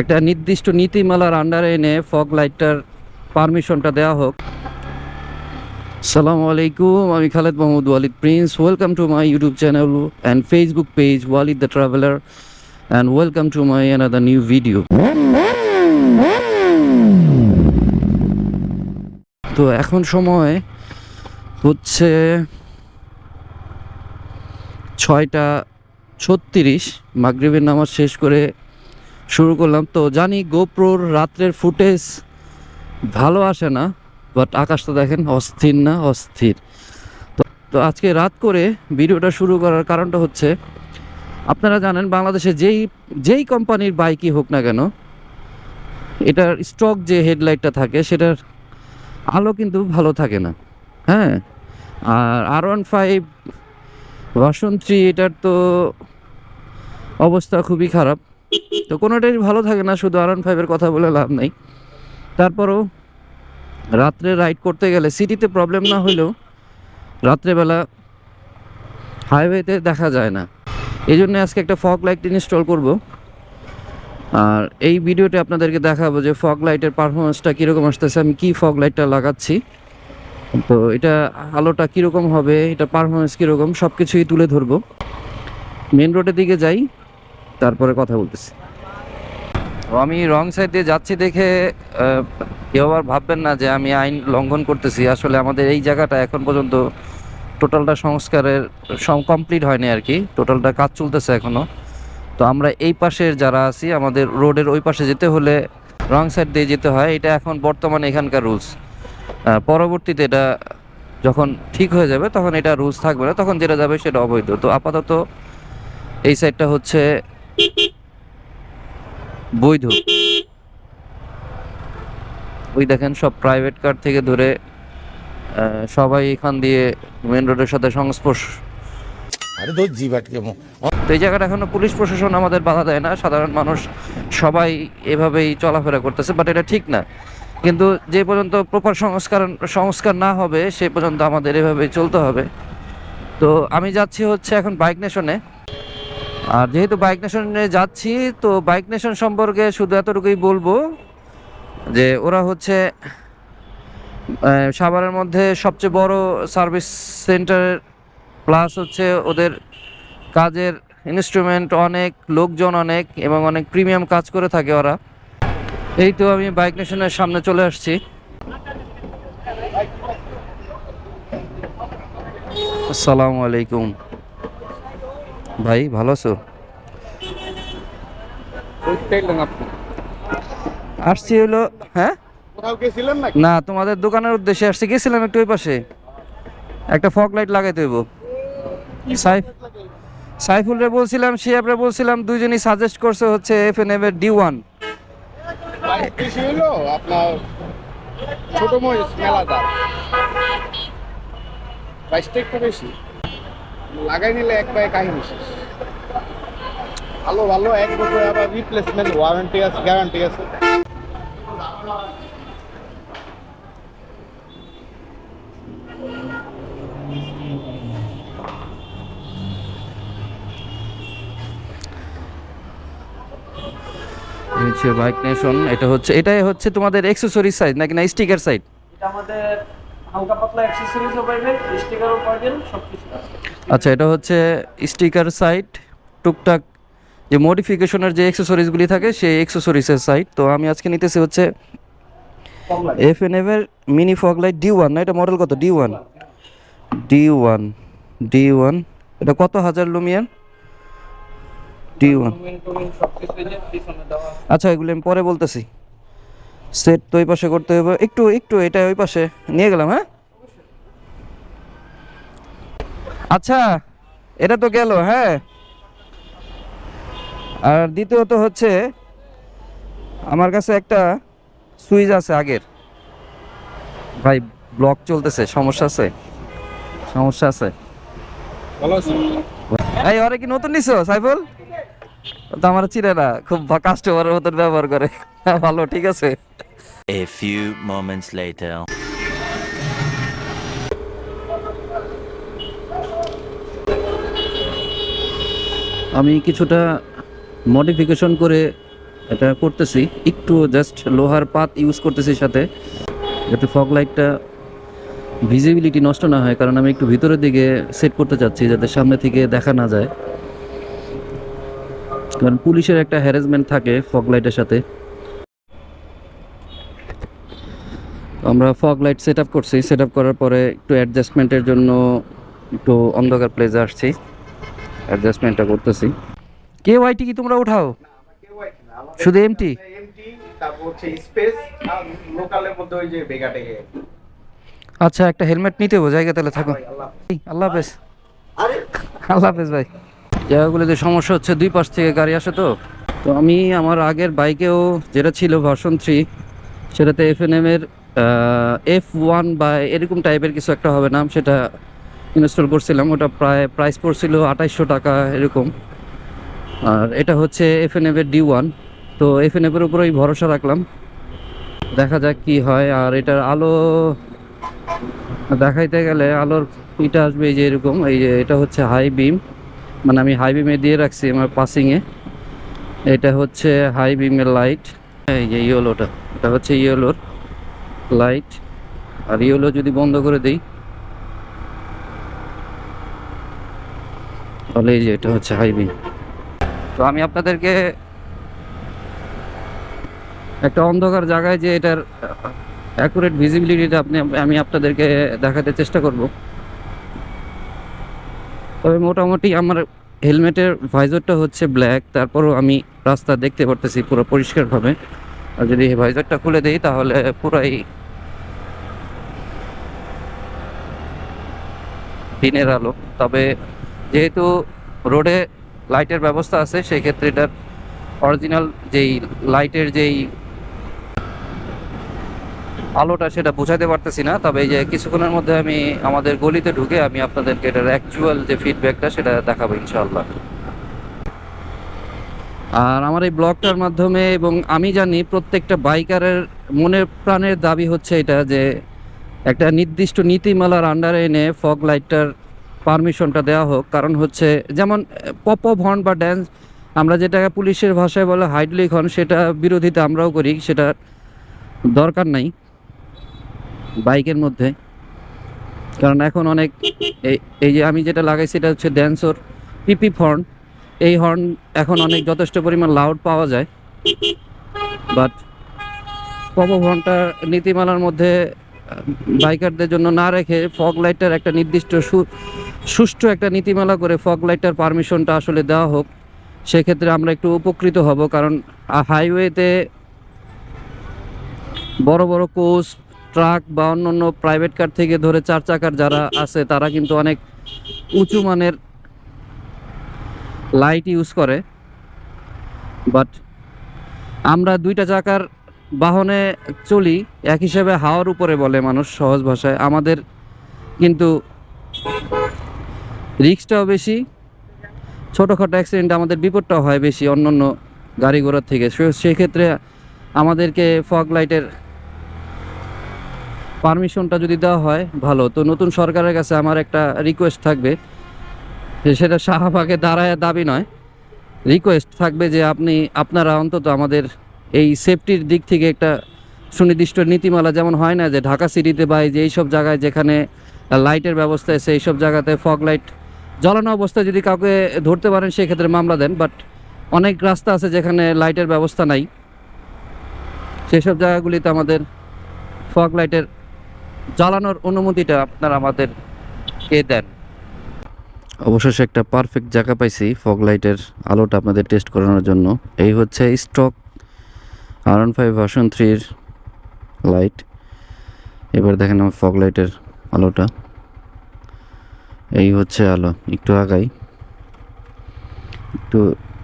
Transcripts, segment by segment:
একটা নির্দিষ্ট নীতিমালার আন্ডারে এনে ফগ লাইটটার পারমিশনটা দেওয়া হোক। সালামু আলাইকুম, আমি Khaled Mohammad Walid Prince. Welcome to my YouTube channel and Facebook page Walid the traveller and welcome to my another new video তো এখন সময় হচ্ছে ছয়টা ছত্রিশ। মাগরিবের নামাজ শেষ করে শুরু করলাম। তো জানি গোপ্রোর রাত্রের ফুটেজ ভালো আসে না বাট আকাশটা দেখেন অস্থির না, অস্থির। তো তো আজকে রাত করে ভিডিওটা শুরু করার কারণটা হচ্ছে, আপনারা জানেন বাংলাদেশে যেই যেই কোম্পানির বাইকই হোক না কেন, এটার স্টক যে হেডলাইটটা থাকে সেটার আলো কিন্তু ভালো থাকে না। হ্যাঁ? আর R one five version three এটার তো অবস্থা খুবই খারাপ। তো কোনোটাই ভালো থাকে না, শুধু আরন ফাইভের কথা বলে লাভ নেই। তারপরও রাত্রে রাইড করতে গেলে সিটিতে প্রবলেম না হলেও রাত্রেবেলা হাইওয়েতে দেখা যায় না। এই জন্য আজকে একটা ফগ লাইট ইনস্টল করব। আর এই ভিডিওতে আপনাদেরকে দেখাবো যে ফগ লাইটের পারফরমেন্সটা কীরকম আসতেছে, আমি কি ফগ লাইটটা লাগাচ্ছি। তো এটা আলোটা কীরকম হবে, এটা পারফরমেন্স কীরকম সব কিছুই তুলে ধরবো। মেন রোডের দিকে যাই, তারপরে কথা বলতেছি। আমি রং সাইড দিয়ে যাচ্ছি দেখে কেউ আবার ভাববেন না যে আমি আইন লঙ্ঘন করতেছি। আসলে আমাদের এই জায়গাটা এখন পর্যন্ত টোটালটা সংস্কারের কমপ্লিট হয়নি আর কি। টোটালটা কাজ চলতেছে এখনও তো আমরা এই পাশের যারা আছি, আমাদের রোডের ওই পাশে যেতে হলে রং সাইড দিয়ে যেতে হয়। এটা এখন বর্তমানে এখানকার রুলস পরবর্তীতে এটা যখন ঠিক হয়ে যাবে, তখন এটা রুলস থাকবে না, তখন যেটা যাবে সেটা অবৈধ। তো আপাতত এই সাইডটা হচ্ছে বৈধ। ওই দেখেন সব প্রাইভেট কার থেকে ধরে সবাই এখান দিয়ে মেন রোডের সাথে সংস্পর্শ। আরে তো এই জায়গাটা এখনও পুলিশ প্রশাসন আমাদের বাধা দেয় না সাধারণ মানুষ সবাই এভাবেই চলাফেরা করতেছে বাট এটা ঠিক না। কিন্তু যে পর্যন্ত প্রপার সংস্কার সংস্কার না হবে সে পর্যন্ত আমাদের এভাবেই চলতে হবে। তো আমি যাচ্ছি হচ্ছে এখন বাইক নেশনে আর যেহেতু বাইক নেশনে যাচ্ছি, তো বাইক নেশন সম্পর্কে শুধু এতটুকুই বলব যে ওরা হচ্ছে সাভারের মধ্যে সবচেয়ে বড় সার্ভিস সেন্টার, প্লাস হচ্ছে ওদের কাজের ইনস্ট্রুমেন্ট অনেক, লোকজন অনেক এবং অনেক প্রিমিয়াম কাজ করে থাকে ওরা। এই তো আমি বাইক নেশনের সামনে চলে আসছি। আসসালামু আলাইকুম। ভাই, ভালো আছো? আসছি হলো হ্যাঁ? না, তোমাদের দোকানের উদ্দেশ্যে আসছি। গেছিলাম একটু ওই পাশে। একটা ফগ লাইট লাগাইতে হইব। সাইফ সাইফুলরে বলছিলাম, শিয়াবরে বলছিলাম, দুইজনই সাজেস্ট করছে হচ্ছে এফ এন এফ এর ডি ওয়ান ছোট মহিষ মেলাদার। প্রাইসটা একটু বেশি। লাগাই নিলে এক পায়ে কাহিনী শেষ। ভালো ভালো এক বছর আবার রিপ্লেসমেন্ট ওয়ারেন্টি আছে গ্যারান্টি আছে। হচ্ছে বাইক নেশন এটা হচ্ছে এটাই হচ্ছে তোমাদের এক্সেসরিজ সাইজ নাকি না স্টিকার সাইড এটা আমাদের হালকা পাতলা অ্যাক্সেসরিজও পাইবেন স্টিকারও পাইবেন সব কিছু আচ্ছা এটা হচ্ছে স্টিকার সাইট টুকটাক যে মডিফিকেশনের যে এক্সেসরিজগুলি থাকে সেই এক্সেসরিজের সাইট তো আমি আজকে নিতেছি হচ্ছে এফ এন এফ এর mini fog light D one না এটা মডেল কত? D one D one D one এটা কত হাজার লুমিয়ার ডি ওয়ান। আচ্ছা এগুলো আমি পরে বলতেছি। সেট তো ওই পাশে করতে হবে একটু একটু এটা ওই পাশে নিয়ে গেলাম হ্যাঁ? আচ্ছা এটা তো গেল হ্যাঁ? আর দ্বিতীয়ত হচ্ছে আমার কাছে একটা সুইচ আছে আগের। ভাই ব্লক চলতেছে সমস্যা আছে? সমস্যা আছে? ভালো আছে। এই ওরে কি নতুন নিছো সাইফুল? তো আমার চিনে না খুব কাস্টমারের মতন ব্যবহার করে। ভালো ঠিক আছে? A few moments later. আমি কিছুটা মডিফিকেশন করে এটা করতেছি। একটু জাস্ট লোহার পাত ইউজ করতেছি সাথে যাতে ফগ লাইটটা ভিজিবিলিটি নষ্ট না হয় কারণ আমি একটু ভিতরের দিকে সেট করতে চাচ্ছি যাতে সামনে থেকে দেখা না যায়। কারণ পুলিশের একটা হ্যারাসমেন্ট থাকে ফগ লাইটের সাথে। আমরা ফগ লাইট সেট আপ করছি। সেট আপ করার পরে একটু অ্যাডজাস্টমেন্টের জন্য একটু অন্ধকার প্লেসে আসছি। অ্যাডজাস্টমেন্টটা করতেছি। কে ওয়াইটি কি তোমরা উঠাও? শুধু এমটি এমটি তারপর হচ্ছে স্পেস আর লোকালের মধ্যে ওই যে বেগাটেকে আচ্ছা একটা হেলমেট নিতে হবে। জায়গা তাহলে থাকো। আল্লাহ হাফেজ। আল্লাহ হাফেজ ভাই। জায়গাগুলোতে সমস্যা হচ্ছে, দুই পাশ থেকে গাড়ি আসে তো। তো আমি আমার আগের বাইকেও যেটা ছিল ভার্সন থ্রি, সেটাতে এফ এন এর এফ ওয়ান বা এরকম টাইপের কিছু একটা হবে নাম, সেটা ইনস্টল করছিলাম। ওটা প্রায় প্রাইস পড়ছিল আঠাইশশো টাকা এরকম। আর এটা হচ্ছে এফ এন এর ডি ওয়ান তো এফ এন এর উপরেই ভরসা রাখলাম। দেখা যাক কি হয়। আর এটার আলো দেখাইতে গেলে আলোর ইটা আসবে এই যে এরকম, এই যে এটা হচ্ছে হাই বিম মানে আমি হাই বিমে দিয়ে রাখছি আমার পাসিংয়ে এটা হচ্ছে হাই বিমের লাইট এই যে ইয়েলোটা এটা হচ্ছে ইয়েলোর লাইট আর ইয়েলো যদি বন্ধ করে দিই, তাহলে এই যে এটা হচ্ছে হাই বিম তো আমি আপনাদেরকে একটা অন্ধকার জায়গায় যে এটার অ্যাকুরেট ভিজিবিলিটিটা আপনি, আমি আপনাদেরকে দেখাতে চেষ্টা করব। তবে মোটামুটি আমার হেলমেটের ভাইজরটা হচ্ছে ব্ল্যাক, তারপরও আমি রাস্তা দেখতে পারতেছি পুরো পরিষ্কারভাবে। আর যদি ভাইজরটা খুলে দেই তাহলে পুরাই দিনের আলো। তবে যেহেতু রোডে লাইটের ব্যবস্থা আছে সেই ক্ষেত্রে এটার অরিজিনাল যেই লাইটের যেই আলোটা সেটা বোঝাতে পারতেছি না, তবে এই যে কিছুক্ষণের মধ্যে আমি আমাদের গলিতে ঢুকে আমি আপনাদেরকে এটার অ্যাকচুয়াল যে ফিডব্যাকটা সেটা দেখাবো ইনশাআল্লাহ। আর আমার এই ব্লগটার মাধ্যমে এবং আমি জানি প্রত্যেকটা বাইকারের মনে প্রাণের দাবি হচ্ছে এটা যে একটা নির্দিষ্ট নীতিমালার আন্ডারে এনে ফগ লাইটটার পারমিশনটা দেওয়া হোক, কারণ হচ্ছে যেমন পপ অফ হর্ন বা ড্যান্স আমরা যেটা পুলিশের ভাষায় বলে হাইডলিক হর্ন সেটা বিরোধিতা আমরাও করি, সেটা দরকার নাই। বাইকের মধ্যে। কারণ এখন অনেক এই যে আমি যেটা লাগাইছি এটা হচ্ছে ড্যান্সর পিপি হর্ন এই হর্ন এখন অনেক যথেষ্ট পরিমাণ লাউড পাওয়া যায়। বাট পপ হর্নটা নীতিমালার মধ্যে বাইকারদের জন্য না রেখে ফগ লাইটটার একটা নির্দিষ্ট সুষ্ঠু একটা নীতিমালা করে ফগ লাইটটার পারমিশনটা আসলে দেওয়া হোক। সেক্ষেত্রে আমরা একটু উপকৃত হব, কারণ হাইওয়েতে বড় বড় কোচ ট্রাক বা অন্যান্য প্রাইভেট কার থেকে ধরে চার চাকার যারা আছে, তারা কিন্তু অনেক উঁচু মানের লাইট ইউজ করে। বাট আমরা দুইটা চাকার বাহনে চলি, এক হিসেবে হাওয়ার উপরে বলে মানুষ সহজ ভাষায়। আমাদের কিন্তু রিক্সটাও বেশি, ছোটোখাটো অ্যাক্সিডেন্ট আমাদের বিপদটাও হয় বেশি অন্য অন্য গাড়ি ঘোড়ার থেকে। সেক্ষেত্রে আমাদেরকে ফগ লাইটের পারমিশনটা যদি দেওয়া হয়, ভালো। তো নতুন সরকারের কাছে আমার একটা রিকোয়েস্ট থাকবে যে সেটা শাহবাগে দাঁড়ায় দাবি নয়। রিকোয়েস্ট থাকবে যে আপনি, আপনারা অন্তত আমাদের এই সেফটির দিক থেকে একটা সুনির্দিষ্ট নীতিমালা যেমন হয় না যে ঢাকা সিটিতে বা যে এইসব জায়গায় যেখানে লাইটের ব্যবস্থা আছে, এইসব জায়গাতে ফগ লাইট জ্বালানো অবস্থায় যদি কাউকে ধরতে পারেন, সেক্ষেত্রে মামলা দেন। বাট অনেক রাস্তা আছে যেখানে লাইটের ব্যবস্থা নাই। সেসব জায়গাগুলিতে আমাদের ফগ লাইটের জ্বালানোর অনুমতিটা আপনারা আমাদের কে দেন। অবশেষে একটা পারফেক্ট জায়গা পাইছি ফগ লাইটের আলোটা আপনাদের টেস্ট করানোর জন্য। এই হচ্ছে stock R one five version থ্রির লাইট এবার দেখেন আমার ফগ লাইটের আলোটা। এই হচ্ছে আলো, একটু আগাই। একটু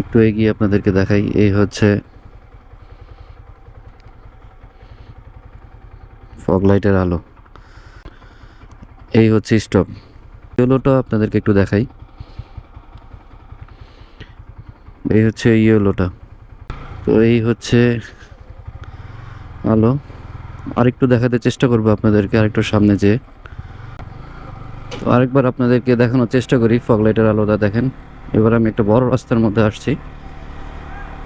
একটু এগিয়ে আপনাদেরকে দেখাই। এই হচ্ছে ফগ লাইটের আলো। এই হচ্ছে স্টপ। ইয়েলোটা আপনাদেরকে একটু দেখাই। এই হচ্ছে ইয়েলোটা। তো এই হচ্ছে আলো। আরেকটু দেখাতে চেষ্টা করব আপনাদেরকে, আরেকটু সামনে যেয়ে। তো আরেকবার আপনাদেরকে দেখানোর চেষ্টা করি, ফগ লাইটের আলোটা দেখেন। এবার আমি একটা বড় রাস্তার মধ্যে আসছি।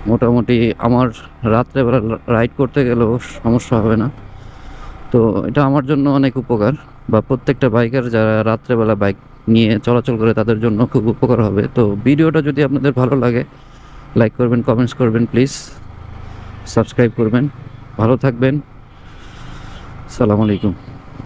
মোটামুটি আমার রাত্রেবেলা রাইড করতে গেলেও সমস্যা হবে না। তো এটা আমার জন্য অনেক উপকার বা প্রত্যেকটা বাইকার যারা রাত্রেবেলা বাইক নিয়ে চলাচল করে তাদের জন্য খুব উপকার হবে। তো ভিডিওটা যদি আপনাদের ভালো লাগে লাইক করবেন কমেন্টস করবেন প্লিজ সাবস্ক্রাইব করবেন। ভালো থাকবেন। সালাম আলাইকুম।